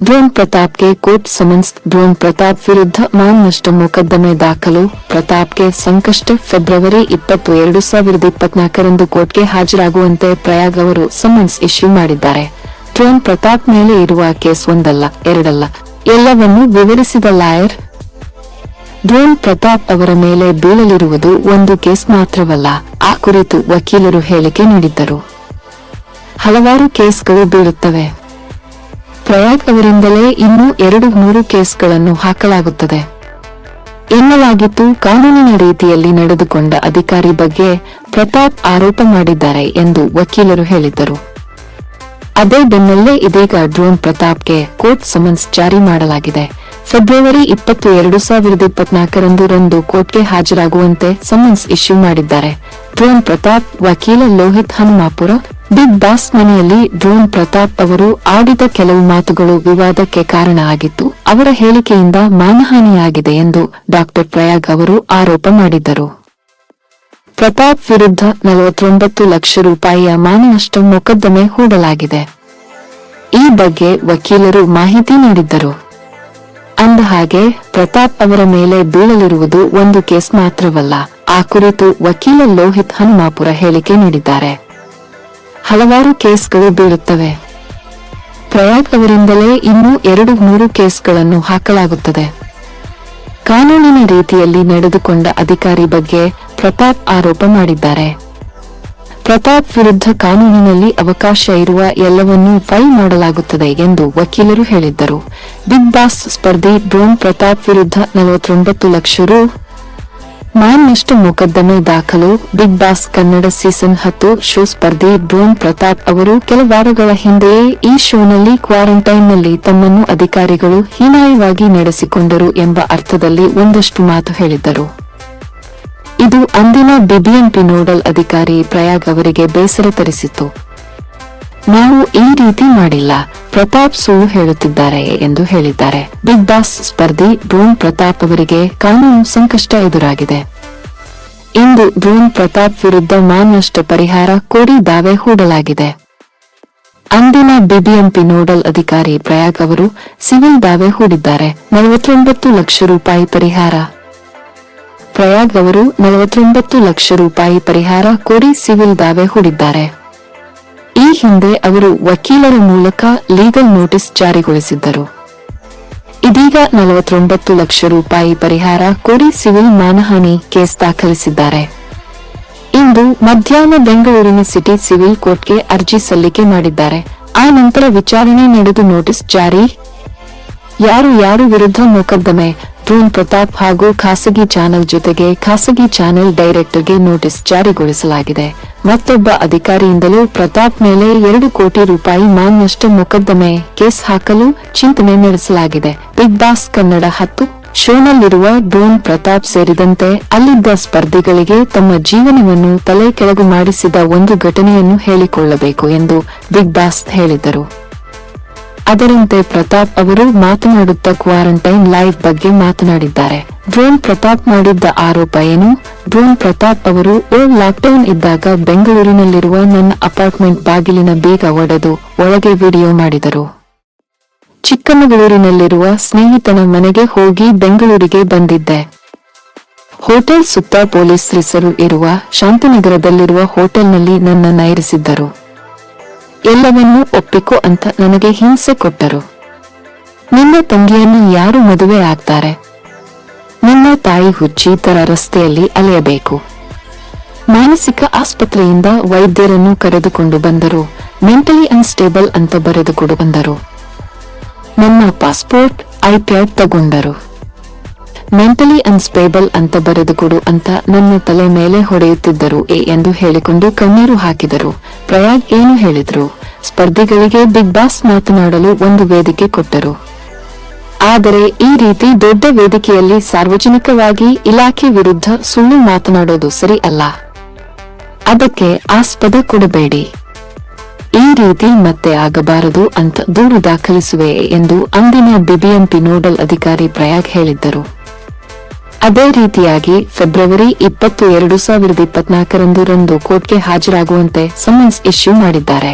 Drone ಪ್ರತಾಪ್ಗೆ court summons drone Pratap ವಿರುದ್ಧ ಮಾನನಷ್ಟ ಮೊಕದ್ದಮೆ ದಾಖಲು. ಪ್ರತಾಪ್ಗೆ ಸಂಕಷ್ಟ, ಫೆಬ್ರವರಿ ಇಪ್ಪತ್ತು ಎರಡು ಸಾವಿರದ ಇಪ್ಪತ್ನಾಲ್ಕರಂದು ಕೋರ್ಟ್ಗೆ ಹಾಜರಾಗುವಂತೆ ಪ್ರಯಾಗ್ ಅವರು ಸಮನ್ಸ್ ಇಶ್ಯೂ ಮಾಡಿದ್ದಾರೆ. ಡ್ರೋನ್ ಪ್ರತಾಪ್ ಮೇಲೆ ಇರುವ ಕೇಸ್ ಒಂದಲ್ಲ, ಎರಡಲ್ಲ, ಎಲ್ಲವನ್ನೂ ವಿವರಿಸಿದ ಲಾಯರ್. ಡ್ರೋನ್ ಪ್ರತಾಪ್ ಅವರ ಮೇಲೆ ಬೀಳಲಿರುವುದು ಒಂದು ಕೇಸ್ ಮಾತ್ರವಲ್ಲ, ಆ ಕುರಿತು ವಕೀಲರು ಹೇಳಿಕೆ ನೀಡಿದ್ದರು. ಹಲವಾರು ಕೇಸ್ಗಳು ಬೀಳುತ್ತವೆ. ಪ್ರಯಾಗ್ ಅವರಿಂದಲೇ ಇನ್ನೂ ಎರಡು ಮೂರು ಕೇಸ್ಗಳನ್ನು ಹಾಕಲಾಗುತ್ತದೆ. ಎನ್ನಲಾಗಿದ್ದು ಕಾನೂನಿನ ರೀತಿಯಲ್ಲಿ ನಡೆದುಕೊಂಡ ಅಧಿಕಾರಿ ಬಗ್ಗೆ ಪ್ರತಾಪ್ ಆರೋಪ ಮಾಡಿದ್ದಾರೆ ಎಂದು ವಕೀಲರು ಹೇಳಿದ್ದರು. ಅದೇ ಬೆನ್ನಲ್ಲೇ ಇದೀಗ ಡ್ರೋನ್ ಪ್ರತಾಪ್ಗೆ ಕೋರ್ಟ್ ಸಮನ್ಸ್ ಜಾರಿ ಮಾಡಲಾಗಿದೆ. ಫೆಬ್ರವರಿ ಇಪ್ಪತ್ತು, ಎರಡು ಸಾವಿರದ ಇಪ್ಪತ್ನಾಲ್ಕರಂದು ರಂದು ಕೋರ್ಟ್ಗೆ ಹಾಜರಾಗುವಂತೆ ಸಮನ್ಸ್ ಇಶ್ಯೂ ಮಾಡಿದ್ದಾರೆ. ಡ್ರೋನ್ ಪ್ರತಾಪ್, ವಕೀಲ ಲೋಹಿತ್ ಹನುಮಾಪುರ, ಬಿಗ್ ಬಾಸ್ ಮನೆಯಲ್ಲಿ ಡ್ರೋನ್ ಪ್ರತಾಪ್ ಅವರು ಆಡಿದ ಕೆಲವು ಮಾತುಗಳು ವಿವಾದಕ್ಕೆ ಕಾರಣ ಆಗಿತ್ತು. ಅವರ ಹೇಳಿಕೆಯಿಂದ ಮಾನಹಾನಿಯಾಗಿದೆ ಎಂದು ಡಾಕ್ಟರ್ ಪ್ರಯಾಗ್ ಅವರು ಆರೋಪ ಮಾಡಿದ್ದರು. ಪ್ರತಾಪ್ ವಿರುದ್ಧ ನಲವತ್ತೊಂಬತ್ತು ಲಕ್ಷ ರೂಪಾಯಿಯ ಮಾನನಷ್ಟ ಮೊಕದ್ದಮೆ ಹೂಡಲಾಗಿದೆ. ಈ ಬಗ್ಗೆ ವಕೀಲರು ಮಾಹಿತಿ ನೀಡಿದ್ದರು. ಅಂದ ಹಾಗೆ, ಪ್ರತಾಪ್ ಅವರ ಮೇಲೆ ಬೀಳಲಿರುವುದು ಒಂದು ಕೇಸ್ ಮಾತ್ರವಲ್ಲ. ಆ ಕುರಿತು ವಕೀಲ ಲೋಹಿತ್ ಹನುಮಾಪುರ ಹೇಳಿಕೆ ನೀಡಿದ್ದಾರೆ. ಹಲವಾರು ಕೇಸ್ಗಳು ಬೀಳುತ್ತವೆ. ಪ್ರಯಾಗ್ ಅವರಿಂದಲೇ ಇನ್ನೂ ಎರಡು ಮೂರು ಕೇಸ್ಗಳನ್ನು ಹಾಕಲಾಗುತ್ತದೆ. ಕಾನೂನಿನ ರೀತಿಯಲ್ಲಿ ನಡೆದುಕೊಂಡ ಅಧಿಕಾರಿ ಬಗ್ಗೆ ಪ್ರತಾಪ್ ಆರೋಪ ಮಾಡಿದ್ದಾರೆ. ಪ್ರತಾಪ್ ವಿರುದ್ಧ ಕಾನೂನಿನಲ್ಲಿ ಅವಕಾಶ ಇರುವ ಎಲ್ಲವನ್ನೂ ಫೈಲ್ ಮಾಡಲಾಗುತ್ತದೆ ಎಂದು ವಕೀಲರು ಹೇಳಿದ್ದರು. ಬಿಗ್ ಬಾಸ್ ಸ್ಪರ್ಧಿ ಡ್ರೋನ್ ಪ್ರತಾಪ್ ವಿರುದ್ಧ ನಲವತ್ತೊಂಬತ್ತು ಲಕ್ಷ ರು ಮಾನನಷ್ಟ ಮೊಕದ್ದಮೆ ದಾಖಲು, ಬಿಗ್ ಬಾಸ್ ಕನ್ನಡ ಸೀಸನ್ ಹತ್ತು ಶೋ ಸ್ಪರ್ಧೆ ಡ್ರೋನ್ ಪ್ರತಾಪ್ ಅವರು ಕೆಲ ವಾರಗಳ ಹಿಂದೆಯೇ ಈ ಶೋನಲ್ಲಿ ಕ್ವಾರಂಟೈನ್ನಲ್ಲಿ ತಮ್ಮನ್ನು ಅಧಿಕಾರಿಗಳು ಹೀನಾಯವಾಗಿ ನಡೆಸಿಕೊಂಡರು ಎಂಬ ಅರ್ಥದಲ್ಲಿ ಒಂದಷ್ಟು ಮಾತು ಹೇಳಿದ್ದರು. ಇದು ಅಂದಿನ ಬಿಬಿಎಂಪಿ ನೋಡಲ್ ಅಧಿಕಾರಿ ಪ್ರಯಾಗ್ ಅವರಿಗೆ ಬೇಸರ ತರಿಸಿತು ನಾವು ಈ ರೀತಿ ಮಾಡಿಲ್ಲ. ಪ್ರತಾಪ್ ಸುಳ್ಳು ಹೇಳುತ್ತಿದ್ದಾರೆ ಎಂದು ಹೇಳಿದ್ದಾರೆ. ಬಿಗ್ ಬಾಸ್ ಸ್ಪರ್ಧಿ ಡ್ರೋನ್ ಪ್ರತಾಪ್ ಅವರಿಗೆ ಕಾನೂನು ಸಂಕಷ್ಟ ಎದುರಾಗಿದೆ. ಇಂದು ಡ್ರೋನ್ ಪ್ರತಾಪ್ ವಿರುದ್ಧ ಮಾನನಷ್ಟ ಪರಿಹಾರ ಕೋರಿ ದಾವೆ ಹೂಡಲಾಗಿದೆ. ಅಂದಿನ ಬಿಬಿಎಂಪಿ ನೋಡಲ್ ಅಧಿಕಾರಿ ಪ್ರಯಾಗ್ ಅವರು ಸಿವಿಲ್ ದಾವೆ ಹೂಡಿದ್ದಾರೆ. ನಲವತ್ತೊಂಬತ್ತು ಲಕ್ಷ ರೂಪಾಯಿ ಪರಿಹಾರ. ಪ್ರಯಾಗ್ ಅವರು ನಲವತ್ತೊಂಬತ್ತು ಲಕ್ಷ ರೂಪಾಯಿ ಪರಿಹಾರ ಕೋರಿ ಸಿವಿಲ್ ದಾವೆ ಹೂಡಿದ್ದಾರೆ. ಹಿಂದೆ ಅವರು ವಕೀಲರ ಮೂಲಕ ಲೀಗಲ್ ನೋಟಿಸ್ ಜಾರಿಗೊಳಿಸಿದ್ದರು. ಇದೀಗ ನಲವತ್ತೊಂಬತ್ತು ಲಕ್ಷ ರೂಪಾಯಿ ಪರಿಹಾರ ಕೋರಿ ಸಿವಿಲ್ ಮಾನಹಾನಿ ಕೇಸ್ ದಾಖಲಿಸಿದ್ದಾರೆ. ಇಂದು ಮಧ್ಯಾಹ್ನ ಬೆಂಗಳೂರಿನ ಸಿಟಿ ಸಿವಿಲ್ ಕೋರ್ಟ್ಗೆ ಅರ್ಜಿ ಸಲ್ಲಿಕೆ ಮಾಡಿದ್ದಾರೆ. ಆ ನಂತರ ವಿಚಾರಣೆ ನಡೆದು ನೋಟಿಸ್ ಜಾರಿ. ಯಾರು ಯಾರು ವಿರುದ್ಧ ಮೊಕದ್ದಮೆ? ಡ್ರೋನ್ ಪ್ರತಾಪ್ ಹಾಗೂ ಖಾಸಗಿ ಚಾನೆಲ್ ಜೊತೆಗೆ ಖಾಸಗಿ ಚಾನೆಲ್ ಡೈರೆಕ್ಟರ್ಗೆ ನೋಟಿಸ್ ಜಾರಿಗೊಳಿಸಲಾಗಿದೆ. ಮತ್ತೊಬ್ಬ ಅಧಿಕಾರಿಯಿಂದಲೂ ಪ್ರತಾಪ್ ಮೇಲೆ ಎರಡು ಕೋಟಿ ರೂಪಾಯಿ ಮಾನನಷ್ಟ ಮೊಕದ್ದಮೆ ಕೇಸ್ ಹಾಕಲು ಚಿಂತನೆ ನಡೆಸಲಾಗಿದೆ. ಬಿಗ್ ಬಾಸ್ ಕನ್ನಡ ಹತ್ತು ಶೋನಲ್ಲಿರುವ ಡ್ರೋನ್ ಪ್ರತಾಪ್ ಸೇರಿದಂತೆ ಅಲ್ಲಿದ್ದ ಸ್ಪರ್ಧಿಗಳಿಗೆ ತಮ್ಮ ಜೀವನವನ್ನು ತಲೆ ಕೆಳಗು ಮಾಡಿಸಿದ ಒಂದು ಘಟನೆಯನ್ನು ಹೇಳಿಕೊಳ್ಳಬೇಕು ಎಂದು ಬಿಗ್ ಬಾಸ್ ಹೇಳಿದರು. ಅದರಂತೆ ಪ್ರತಾಪ್ ಅವರು ಮಾತನಾಡುತ್ತಾ ಕ್ವಾರಂಟೈನ್ ಲೈವ್ ಬಗ್ಗೆ ಮಾತನಾಡಿದ್ದಾರೆ. ಡ್ರೋನ್ ಪ್ರತಾಪ್ ಮಾಡಿದ್ದ ಆರೋಪ ಏನು? ಡ್ರೋನ್ ಪ್ರತಾಪ್ ಅವರು ಓ ಲಾಕ್ಡೌನ್ ಇದ್ದಾಗ ಬೆಂಗಳೂರಿನಲ್ಲಿರುವ ನನ್ನ ಅಪಾರ್ಟ್ಮೆಂಟ್ ಬಾಗಿಲಿನ ಬೇಗ ಒಡೆದು ಒಳಗೆ ವಿಡಿಯೋ ಮಾಡಿದರು. ಚಿಕ್ಕಮಗಳೂರಿನಲ್ಲಿರುವ ಸ್ನೇಹಿತನ ಮನೆಗೆ ಹೋಗಿ ಬೆಂಗಳೂರಿಗೆ ಬಂದಿದ್ದೆ. ಹೋಟೆಲ್ ಸುತ್ತ ಪೊಲೀಸ್ ಹೆಸರು ಇರುವ ಶಾಂತಿನಗರದಲ್ಲಿರುವ ಹೋಟೆಲ್ನಲ್ಲಿ ನನ್ನ ಇರಿಸಿದ್ದರು. ಎಲ್ಲವನ್ನೂ ಒಪ್ಪಿಕೊ ಅಂತ ನನಗೆ ಹಿಂಸೆ ಕೊಟ್ಟರು. ನಿನ್ನ ತಂಗಿಯನ್ನು ಯಾರು ಮದುವೆ ಆಗ್ತಾರೆ? ನಿನ್ನ ತಾಯಿ ಹುಚ್ಚಿ ತರ ರಸ್ತೆಯಲ್ಲಿ ಅಲೆಯಬೇಕು. ಮಾನಸಿಕ ಆಸ್ಪತ್ರೆಯಿಂದ ವೈದ್ಯರನ್ನು ಕರೆದುಕೊಂಡು ಬಂದರು. ಮೆಂಟಲಿ ಅನ್ಸ್ಟೇಬಲ್ ಅಂತ ಬರೆದುಕೊಂಡು ಬಂದರು. ನನ್ನ ಪಾಸ್ಪೋರ್ಟ್, ಐಪ್ಯಾಡ್ ತಗೊಂಡರು. ಮೆಂಟಲಿ ಅನ್ಸ್ಟೇಬಲ್ ಅಂತ ಬರೆದುಕೊಡು ಅಂತ ನನ್ನ ತಲೆ ಮೇಲೆ ಹೊಡೆಯುತ್ತಿದ್ದರು ಎ ಎಂದು ಹೇಳಿಕೊಂಡು ಕಣ್ಣೀರು ಹಾಕಿದರು. ಪ್ರಯಾಗ್ ಏನು ಹೇಳಿದ್ರು? ಸ್ಪರ್ಧಿಗಳಿಗೆ ಬಿಗ್ ಬಾಸ್ ಮಾತನಾಡಲು ಒಂದು ವೇದಿಕೆ ಕೊಟ್ಟರು. ಆದರೆ ಈ ರೀತಿ ದೊಡ್ಡ ವೇದಿಕೆಯಲ್ಲಿ ಸಾರ್ವಜನಿಕವಾಗಿ ಇಲಾಖೆ ವಿರುದ್ಧ ಸುಳ್ಳು ಮಾತನಾಡೋದು ಸರಿ ಅಲ್ಲ. ಅದಕ್ಕೆ ಆಸ್ಪದ ಕೊಡಬೇಡಿ. ಈ ರೀತಿ ಮತ್ತೆ ಆಗಬಾರದು ಅಂತ ದೂರು ದಾಖಲಿಸುವೆ ಎಂದು ಅಂದಿನ ಬಿಬಿಎಂಪಿ ನೋಡಲ್ ಅಧಿಕಾರಿ ಪ್ರಯಾಗ್ ಹೇಳಿದ್ದರು. ಅದೇ ರೀತಿಯಾಗಿ ಫೆಬ್ರವರಿ ಇಪ್ಪತ್ತು ಎರಡು ಸಾವಿರದ ಇಪ್ಪತ್ನಾಲ್ಕರಂದು ರಂದು ಕೋರ್ಟ್ಗೆ ಹಾಜರಾಗುವಂತೆ ಸಮನ್ಸ್ ಇಶ್ಯೂ ಮಾಡಿದ್ದಾರೆ.